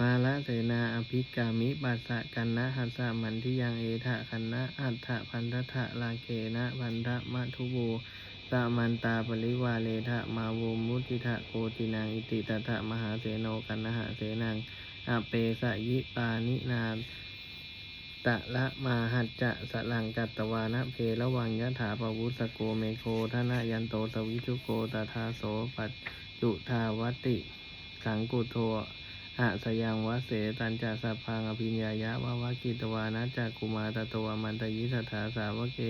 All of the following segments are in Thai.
มาละเสนาอภิกามิปัสสะกันนะหัสสะมันทิยังเอทะคันนะอัฏฐะพันธะทะลาเกนะพันธะมัทุบูสะมันตาปริวาเลทะมาวุมุติทะโกตินังอิติตถะมหาเสโนกันนะหะเสนังอเปสะยิปานินาตะละมาหัจจะสลังกัตตวานะเพระวังยะถาปวุสโกเมโคทนะยันโตสวิชุโกตถาโสปัจจุทาวติ สังกุโท อะสยังวะเสตันจะสัพพังอภิญญายะวะวะกิตวานะจักกุมาตตวมันตยิสัทธาสาวะเก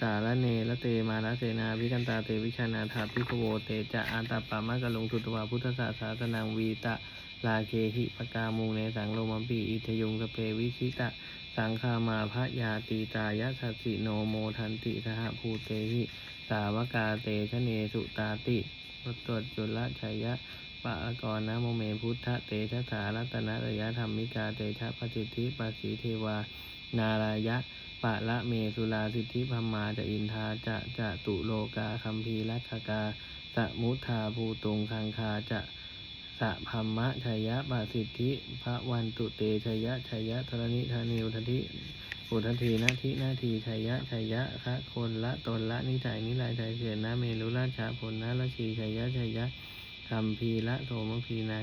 สารเนละเตมาละเสนาวิกันตาเตวิชานาถาพิคโวเตจะอันตปามะกะลงทุตวาพุทธศาสาสนังวีตะลาเคหิปกามุงเนสังโลมัมปีอิทยุงสเปวิชิตะ สังคามาพระยาตีตายะสัสิโนโมทันติสหภูเตหิสาวกาเตชเนสุตาติรตจจุลชัยยะ ปะกรนะโมเมพุทธเตชะสารัตนะระยะธรรมิกาเตชะปฏิทิปัสสีเทวา นารายะปะละเมสุลาสิทธิพมาจะอินทาจะจะตุโลกาคัมภีรักขกาสมุทาภูตุงคังคาจะสะพัมมะชัยยะปะสิทธิพระวันตุเตชัยยะชัยยะธรณิธานิวทันทิอุทันทีนาทินาทีชัยยะชัยยะคะคนละตนละนิจัยนิลายใจเสียนะเมรุราชาผลนะละชีชัยยะชัยยะ คัมภีละโสมพีนา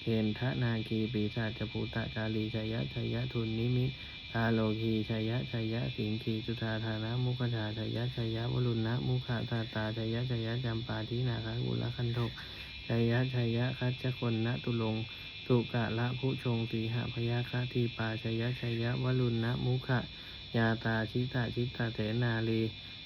เคนทะนาคีปีศาจภูตะกาลีชยะชยะทุนนิมิตาโลคีชยะชยะสิงคีจุธาธานะมุขชาชยะชยะวรุณนะมุขะตาตาชยะชยะจำปาทินาคะกุลคันทกชยะชยะคัจจคนนะตุลงตุกะละผู้ชงสีหพยาคะทีปาชยะชยะวรุณนะมุขะยาตาชิตาชิตาเถนาลี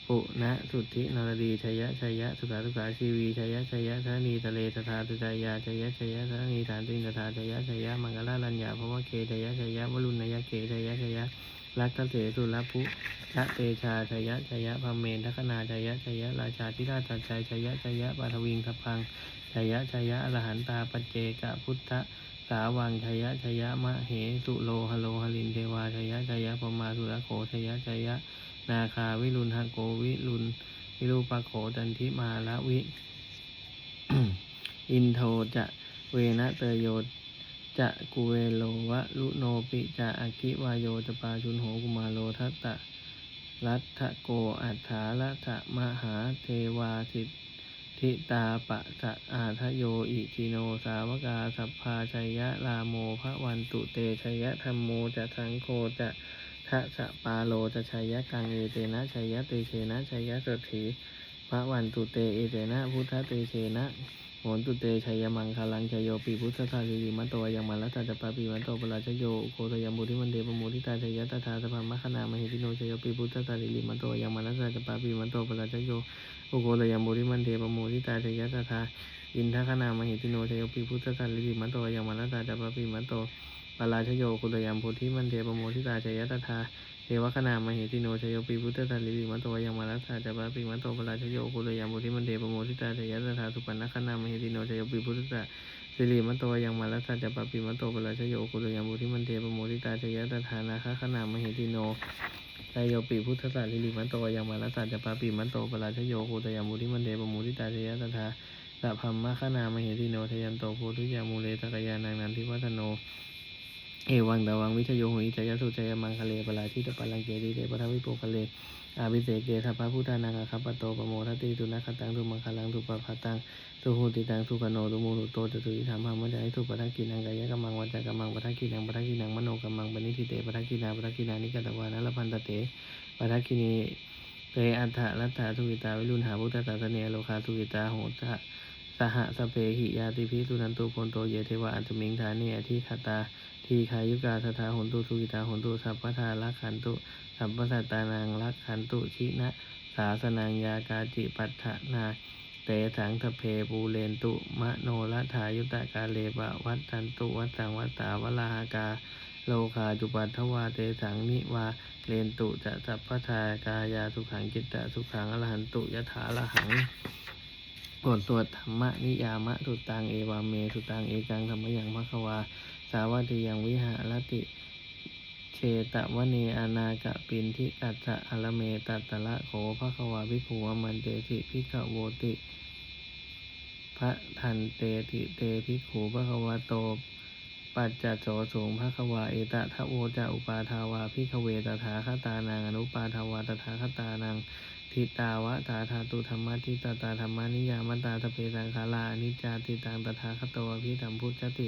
ปุณะสุทธินรดีชยยะชยยะสุขาสุขาชีวีชยยะชยยะธนีทะเลตถาตุจายาชยยะชยยะธนีฐานตินตถาชยยะชยยะมังกลาลัญญาภวะเคชยยะชยยะวรุณยะเกชัยยะชยยะรักตเสสุรพุชะเตชาชยะชยะพมเมนทัคนาชยะชยะราชาธิราชจัยชยะชยะปาทวิงทพังชยะชยะอรหันตาปเจกะพุทธสาวังชยะชยะมะเหสุโลหโลหลินเทวาชยะชยะปมาสุรโขชยะชยะ นาคาวิรุณหโกวิรุณวิรูปโขจันทิมาละวิ อินโทจะเวนะเตโยจะกุเวโลวะลุโนปิจะอาคิวายโยจะปาชุนโหกุมาโลทัตตะรัตโกอัฏฐาละทะมหาเทวาสิทธิตาปะสะอาทโยอิจิโนสาวกาสัพพาชัยยะลาโมพระวันตุเตชัยยะธรรมโมจะสังโฆจะ ทะสะปาโลจะชัยยะกังเอเตนะชัยยะเตเชนะชัยยะสถีพระวันตุเตเอเตนะพุทธเตเชนะโหนตุเตชัยมังคลังชัยโยปีพุทธทาสิริมัตโตยังมัลลัตตาจะปาปีมัตโตปราชโยโคตยมุทิมันเดปโมทิตาชัยยะตถาสภามะขนามหิติโนชัยโยปีพุทธทาสิริมัตโตยังมัลลัตตาจะปาปีมัตโตปราชโยโอโคตยมุทิมันเดปโมทิตาชัยยะตถาอินทคณามหิติโนชัยโยปีพุทธทาสิริมัตโตยังมัลลัตตาจะปาปีมัตโต ปราชโยโคตยัมบุทิมันเดปโมทิตาชยยะตถาเทวคณามหิติโนชยโยปีพุทธทาสิริมัตโตยังมัลลัตตาจะปาปีมัตโตปราชโยโคตยัมบุทิมันเดปโมทิตาชัยยะตถาสุปันนคณามหิติโนชยโยปีพุทธทาสิริมันโตยังมาลัสสะจะปะปิมันโตปราชโยกุลยังบุธิมันเทปโมทิตาชยตถานาคขนามหิติโนไตโยปิพุทธศาลิริมันโตยังมาลัสสะจะปะปิมันโตปราชโยกุลยังบุธิมันเทปโมทิตาชยตถาสัพพัมมะขนามหิติโนทยันโตโพธิยามูเลตกยานังนันทิวัฒโน เอวังตวังวิชโยหุยจยสุจยมังคะเลปราชิตปะลังเกติเตปทวิโปคะเลอาภิเสกเกทัพพะพุทธานังอะคัปปโตปโมทติตุนะคตังตุมังคลังตุปภะตังตุหูติตังสุขโนตุโมหุโตจตุยิธรรมังมัจจายตุปะทักกินังกายกัมมังวัจจกัมมังปะทักกินังปะทักกินังมโนกัมมังปณิทิเตปะทักกินาปะทักกินานิกตวานะละพันตเตปะทักกินีเตอัฏฐะรัตถาทุกิตาวิรุณหาพุทธศาสเนโลคาทุกิตาโหตะ สหสเพหิยาติภิสุนันตุโพนโตเยเทวะอันตมิงฐาเนอทิคตาทีขายุกาสถาหนตุสุกิตาหนตุสัพพทาลักขันตุสัมปสัตตานังรักขันตุชินะสาสนังยากาจิปัฏฐานาเตถังทเพปูเรนตุ มะโนรัฐายุตกาเลบะวัตตันตุวัตตังวัตตาวลาหากา โลคาจุปัทวาเตถังนิวาเรนตุจะสัพพทากายาสุขังกิตตะสุขังอรหันตุยถาละหัง บทสวดธรรมนิยามะสุตังเอวาเมสุตังเอกังธรรมยังมะควา สาวัติยังวิหารติเชตวเนอานากะปินทิกัจจะอลเมตัตะละโขภะควาภิกขุวมันเตติภิกขโวติพระทันเตติเตภิกขุภะควาโต ปัจจัดโสสูงภะควาเอตะทะโวจะอุปาทาวาพิขเวตถาคตานังอนุปาทาวาตถาคตานัง ทิตาวะตาธาตุธรรมะทิตาตาธรรมานิยามตาทเพสังขาราอนิจจาติตังตถาคตวอภิธรรมพุทธติ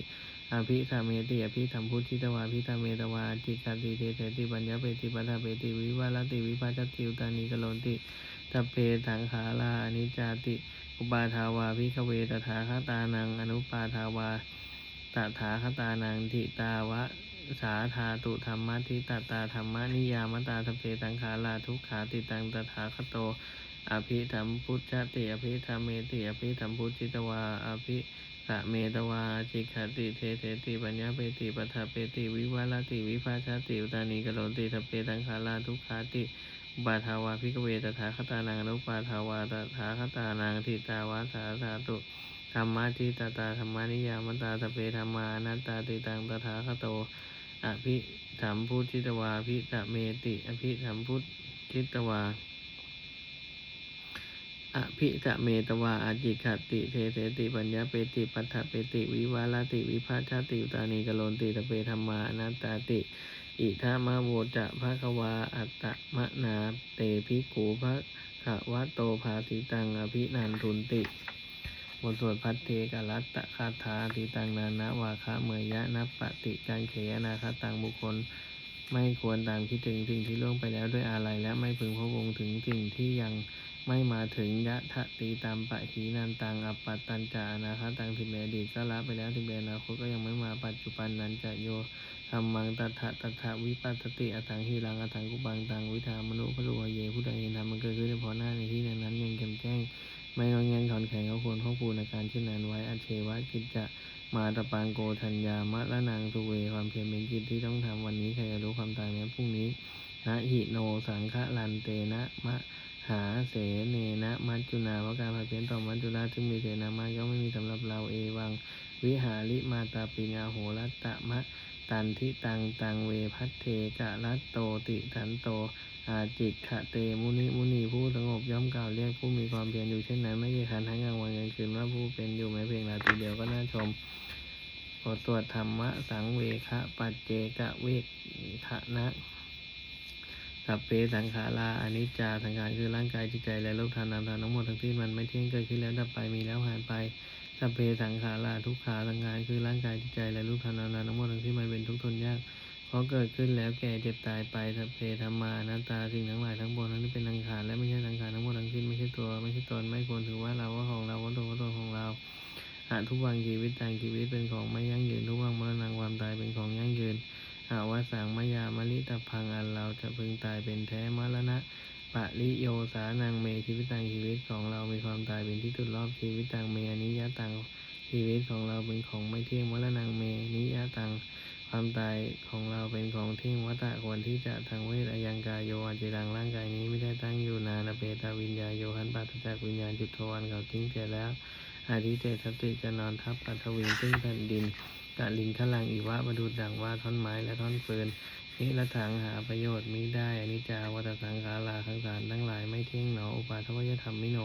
อภิธรรมเมติอภิธรรมพุทธิตวาภิธรรมเมตวาจิกาติเตเตติปัญญาเปติปัฏฐเปติวิวาลติวิภาชติอุตานิกโลนติตเพสังขาราอนิจจาติ อุปาทาวาพิขเวตถาคตานังอนุปาทาวาตถาคตานังทิตาวะ สาธาตุธรรมะทิตตาธรรมนิยามตาทเพสังขาราทุกขาติตังตถาคโต อภิธรรมพุทธติอภิธรรมเมติอภิธรรมพุทธิตวาอภิสะเมตวาจิกขติเทเทติปัญญาเปติปัฏฐเปติวิวาลติวิภาชติอุตานิกโลติทเพตังคาราทุกขาติอุปาทาวาพิกเวตถาคตานังนุปาทาวาตถาคตานังทิตาวาสาธาตุธรรมะทิตตาธรรมานิยามตาทเพธรรมานัตตาติตังตถาคโต อภิธรรมพุทธิตวาภิตะเมติ อภิธรรมพุทธิตวาอภิธเมตวาอาจิขติเทเสติปัญญาเปติปัฏฐเปติ วิวาลติวิภาชาติอุตานีกโลนติตะเปธรรมานัตตาติ อิทามะโวจะภะคะวาอัตตะมะนาเตภิกขูภะคะวะโตภาสิตังอภินันทุนติ ทสวดพัทเทกรัตตะคาถาติตังนานาวาคะเมยยะนัปปติกังเขยนาคตังบุคคล ไม่ควรตามคิดถึงสิ่งที่ล่วงไปแล้วด้วยอาลัยและไม่พึงพะวงถึงสิ่งที่ยังไม่มาถึงยะทะตีตามปะหีนันตังอปปัตตัญจานาคตังทิเบอดีตก็ละไปแล้วทิเบอนาคตก็ยังไม่มาปัจจุบันนั้นจะโยธรรมังตัทะตัทะวิปัสสติอตังหีรังอตังกุบังตังวิธามนุพะโลเยผู้ใดเห็นธรรมมันเกิดขึ้นเฉพาะหน้าในที่นั้นนั้นยังแจ่มแจ้ง ไม่งอแงนถอนแข็งเขาควรข้อปูนอาการเช่นนั้นไว้อาเชวะกิจจะมาตะปางโกธัญญามะละนางตุเวความเพียรเป็นกิจที่ต้องทำวันนี้ใครจะรู้ความตายแม้พรุ่งนี้นะหิโนสังฆลันเตนะมะหาเสเนนะมัจจุนาว่าะการผัดเปลี่ยนต่อมัจจุราชซึ่งมีเสนามาย่อมไม่มีสำหรับเราเอวัง วิหาริมาตาปิญาโหรัตตะมะ ตันทิตังตังเวพัทเทกะรัตโตติทันโตอาจิกขะเตมุนิมุนีผู้สงบย่อมกล่าวเรียกผู้มีความเพียรอยู่เช่นนั้นไม่เคยขันทั้งกลางวันกลางคืนว่าผู้เป็นอยู่แม้เพียงนาทีเดียวก็น่าชมบทตรวจธรรมะสังเวคะปัจเจกะเวทะนะสัพเพสังขาราอนิจจาสังขารคือร่างกายจิตใจและรูปธรรมนามธรรมทั้งหมดทั้งสิ้นมันไม่เที่ยงเกิดขึ้นแล้วดับไปมีแล้วหายไป สัพเพสังขาราทุกขาสังขารคือร่างกายจิตใจและรูปธรรมนามธรรมทั้งหมดทั้งสิ้นมันเป็นทุกข์ทนยากเพราะเกิดขึ้นแล้วแก่เจ็บตายไปสัพเพธรรมานัตตาสิ่งทั้งหลายทั้งปวงทั้งนี้เป็นสังขารและไม่ใช่สังขารทั้งหมดทั้งสิ้นไม่ใช่ตัวไม่ใช่ตนไม่ควรถือว่าเราว่าของเราว่าตัวว่าตัวของเราอาทุกวันชีวิตต่างชีวิตเป็นของไม่ยั่งยืนทุกวันมรณะความตายเป็นของยั่งยืนหาว่าสังมายามลิตพังอันเราจะพึงตายเป็นแท้มรณะ ปะริโยสานังเมชีวิตต่างชีวิตของเรา มีความตายเป็นที่ตุดรอบชีวิตต่างเมอนิยตังชีวิตของเราเป็นของไม่เที่ยงมรณะเมนิยตังความตายของเราเป็นของเที่ยงวัตะควรที่จะทางเวทอายังกายโยอาจิรังร่างกายนี้ไม่ได้ตั้งอยู่นานเปตาวิญญาโยหันปัตจากวิญญาณจุดทวันเขาทิ้งเสียแล้วอาทิเตสติจะนอนทับปัทวินซึ่งแผ่นดินกะลิงขลังอีวะมาดูดังว่าท่อนไม้และท่อนฟืน นิละถังหาประโยชน์มิได้อนิจจาวัตสังขาราขังสารทั้งหลายไม่เที่ยงหนออุปาทวยธรรมมิโน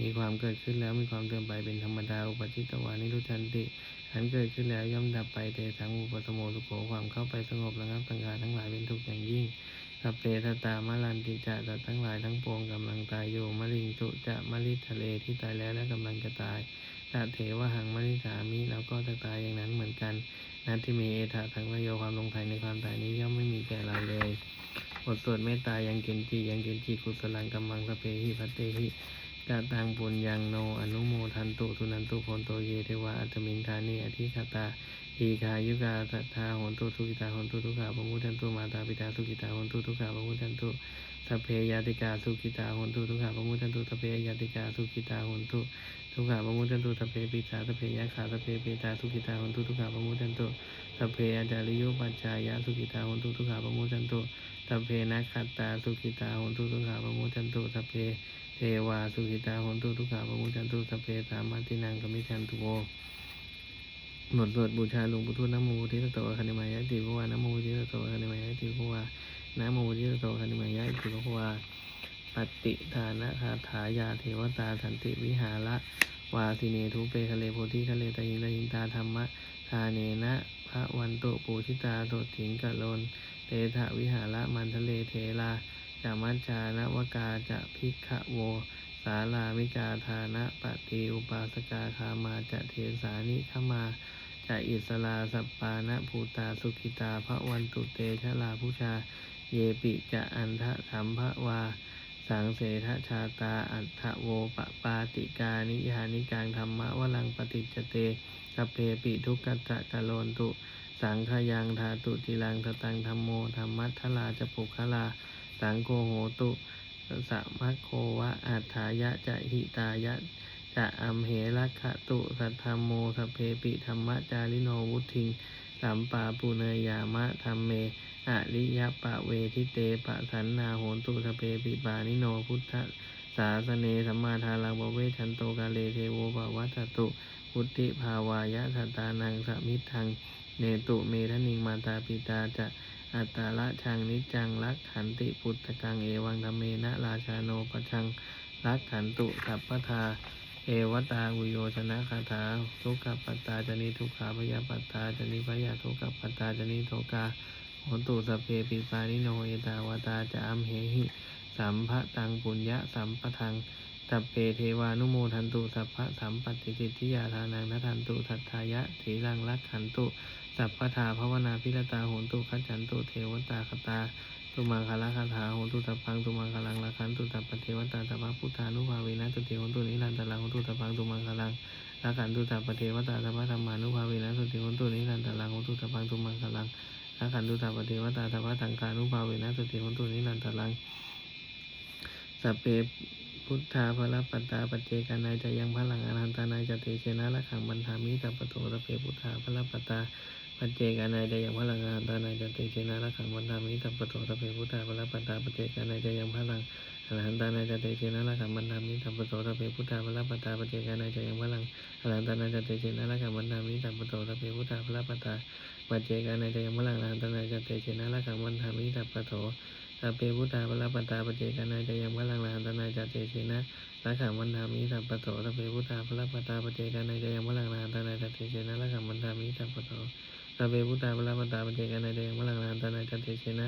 มีความเกิดขึ้นแล้วมีความเสื่อมไปเป็นธรรมดาอุปจิตตวานิรุชันติอันเกิดขึ้นแล้วย่อมดับไปเตสังอุปสมโมสุโขความเข้าไปสงบระงับสังขารทั้งหลายเป็นทุกข์อย่างยิ่งสัพเพทตามลันติจะสัตว์ทั้งหลายทั้งปวงกำลังตายอยู่มะลิงจุจะมะลิทะเลที่ตายแล้วและกำลังจะตายตเถวหังมะลิสามิเราก็จะตายอย่างนั้นเหมือนกัน นัตทิเมเอถาทังวโยความลงไทยในความตายนี้ย่อมไม่มีแก่เราเลยบทสวดเมตตายังเกณจียังเกณจีกุศลังกัมมังสเปหิพัตเตหิกาตังปุญญังโนอนุโมทันตุสุนันตุโพนโตเยเทวะอัตมินทานิอธิคตาอีคายุกาสัทธาหนตุทุกิตาหนตุทุกขาปมุทันตุมาตาปิตาสุกิตาหนตุทุกขาปมุทันตุสเพยาติกาสุกิตาหนตุทุกขาปมุทันตุสเพยาติกาสุกิตาหนตุ ทุกขาปมุทันตุสัพเพปิตาสัพเพยะขาสัพเพเปตาสุกิตาโหนตุทุกขาปมุทันตุสัพเพอาจาริโยปัจจายะสุกิตาโหนตุทุกขาปมุทันตุสัพเพนักขัตตาสุกิตาโหนตุทุกขาปมุทันตุสัพเพเทวาสุขิตาโหนตุทุกขาปมุจันตุสัพเพสามาตินังกมิชันตุโวหมดบทบูชาหลวงปู่ทุนนโมทิสโตคันิมายะติภวานโมทิสโตคันิมายะติภวานโมทิสโตคันิมายะติภวา ปฏิทานะคาถายาเทวตาสันติวิหาระวาสิเนทุเปคะเลโพธิคะเลตยินละยินตาธรรมะทาเนนะภระวันโตปูชิตาโตถิงกะโลนเตถะวิหาระมันทะเลเทลาจามัจจานวกาจะพิกขะโว สาลามิกาธานะปฏิอุปาสกาคามาจะเทสานิขมาจะอิสลาสปปานะภูตาสุขิตาพระวันตุเตชะลาพุชา เยปิจะอันทะสัมภวา สังเสทชาตาอัฏฐโวปปาติกานิยานิกังธรรมะวลังปฏิจเตกปเพปิทุกขตะกะโลนตุ สังขยังธาตุติลังทตังธรรมโมธรรมัทธลาจะปุคลา สังโฆโหตุสัมภโควะอัฏฐายะจะหิตายะจะอัมเหรักขตุสัทธรรมโมสเพปิธรรมจาริโนวุทิงสัมปาปุเนยยามะธรรมเม อริยปะเวทิเตปะสันนาโหนตุสเพปิปานิโนพุทธสาสเนสัมมาทาลังบเวชันโตกาเลเทโวปวัตตุพุทธิภาวายะสตานังสมิทังเนตุเมทนิงมาตาปิตาจะอัตตาละชังนิจังรักขันติพุทธกังเอวังธรรมเมนะราชาโนปชังรักขันตุสัพพทาเอวตาอุโยชนะคาถาทุกขปตาจนิทุกขาพยาปตาจนิพยาทุกขปัตตาจนิโทกา โหตุสเพปิปานิโนเอตาวตาจะอัมเหหิ สัมภะตังปุญญะสัมปทังตัเปเทวานุโมทันตุสัพพะสัมปติสิทธิยาทานังนทันตุทัตถายะถีรังรักขันตุ สัพพทาภาวนาพิรตาโหนตุขัจจันตุเทวตาคตาตุมังคละคาถาโหนตุตัพังตุมังคลังละคันตุตัปเทวตาสัพพะพุทธานุภาเวนะตุติโหนตุนิรันตลังโหนตุตัพังตุมังคลังละคันตุตัปเทวตาสัพะธรรมานุภาเวนะตุติโหนตุนิรันตลังโหนตุตัพพังตุมังคลัง ละคันตุตัปปเทวตาสัพพะสังฆานุภาเวนะตุติโหนตุนิรันตลังสัพเพพุทธาภรปัตตาปัจเจกานายจะยังพลังอนันตานายจะเตเชนะละขังบันทามิสัพพโตสัพเพพุทธาภรปัตตาปัจเจกานายจะยังพลังงานตานายจะเตเชนะละขังวันธามิตัปโตตะเพพุทธาพละปัตตาปัจเจกานายจะยังพลังอรหันตานายจะเตเชนะละขังวันธามิตัปปโตตะเพพุทธาพละปัตตาปัจเจกานายจะยังพลังอรหันตานายจะเตเชนะละขังวันธามิตัปปโตตะเพพุทธาพละปัตตา ปัจเจกานายจะยังลังอรหันตนาจเตเชนะละขังวันธามิตัปปะโตตะเพพุทธาพละปัตตาปัจเจกานายจะยังลังอรหันตนาจเตเชนะละขังวันธามิตัปปะโตตะเพพุทธาพละปัตตาปัจเจกานายจะยังลังอรหันตนาจเตเชนะละขังวันธามิตัปปะโตตาเปพุทธาพระปัตตาปจเจกานัยเดยังพลังลานตนัยจัตเตเชนะ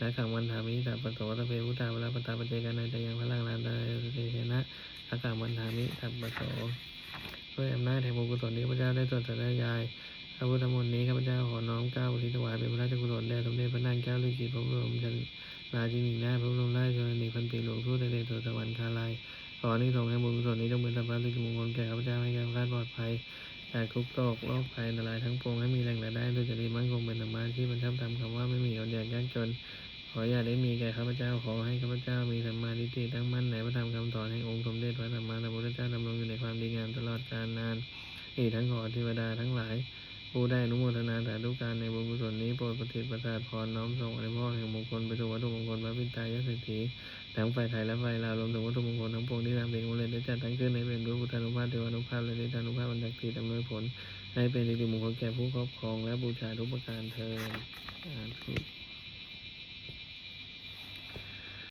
ละขังวันธามิสัพปโตตาเปพุทธาพระปัตตาปเจกานัยเดยังพลังลานตานัยจัตเตเชนะละขังวันธามิสัพปโตด้วยอำนาจแห่งบุญกุศลที่พระเจ้าได้ตรัสได้ยาย พระพุทธมนต์นี้ข้าพเจ้าขอน้อมเกล้าอุทิถวายเป็นพระราชกุศลแด่สมเด็จพระนางแก้วฤาษีพระบรมจันราชินีนาถพระบรมราชชนนีพันปีหลวงทูตเดชโสสวรรคาลัยขออนิสงส์แห่งบุญกุศลนี้จงเป็นสัพพะสิริมงคลแก่ข้าพเจ้าให้แก่พระราชปลอดภัยจากทุกโรคโรคภัยอันตรายทั้งปวงให้มีแหล่งรายได้โดยจริตมั่นคงเป็นธรรมะที่บรรทับทำคำว่าไม่มีอดอยากยากจนขออย่าได้มีแก่ข้าพเจ้าขอให้ข้าพเจ้ามีสัมมาทิฏฐิตั้งมั่นในพระธรรมคำสอนแห่งองค์สมเด็จพระสัมมาสัมพุทธเจ้าดำรงอยู่ในความดีงามตลอดกาลนานอีกทั้งขอเทวดาทั้งหลาย ผู้ได้อนุโมทนาสาธุการในบุญกุศลนี้โปรดประทิประทาพรน้อมส่งอริพ่อแห่งมงคลไปสู่วัตถุมงคลพระพิตายเศรษฐีทั้งฝ่ายไทยและฝ่ายลาวรวมถึงวัตถุมงคลทั้งปวงที่นำเด็กองค์เลยได้จัดตั้งขึ้นในเป็นด้วยพุทธานุภาพเทวานุภาพและฤทธานุภาพบรรดาทีอำนวยผล ให้เป็นสิริมงคลแก่ผู้ครอบครองและบูชาทุกประการเทอญสาธุ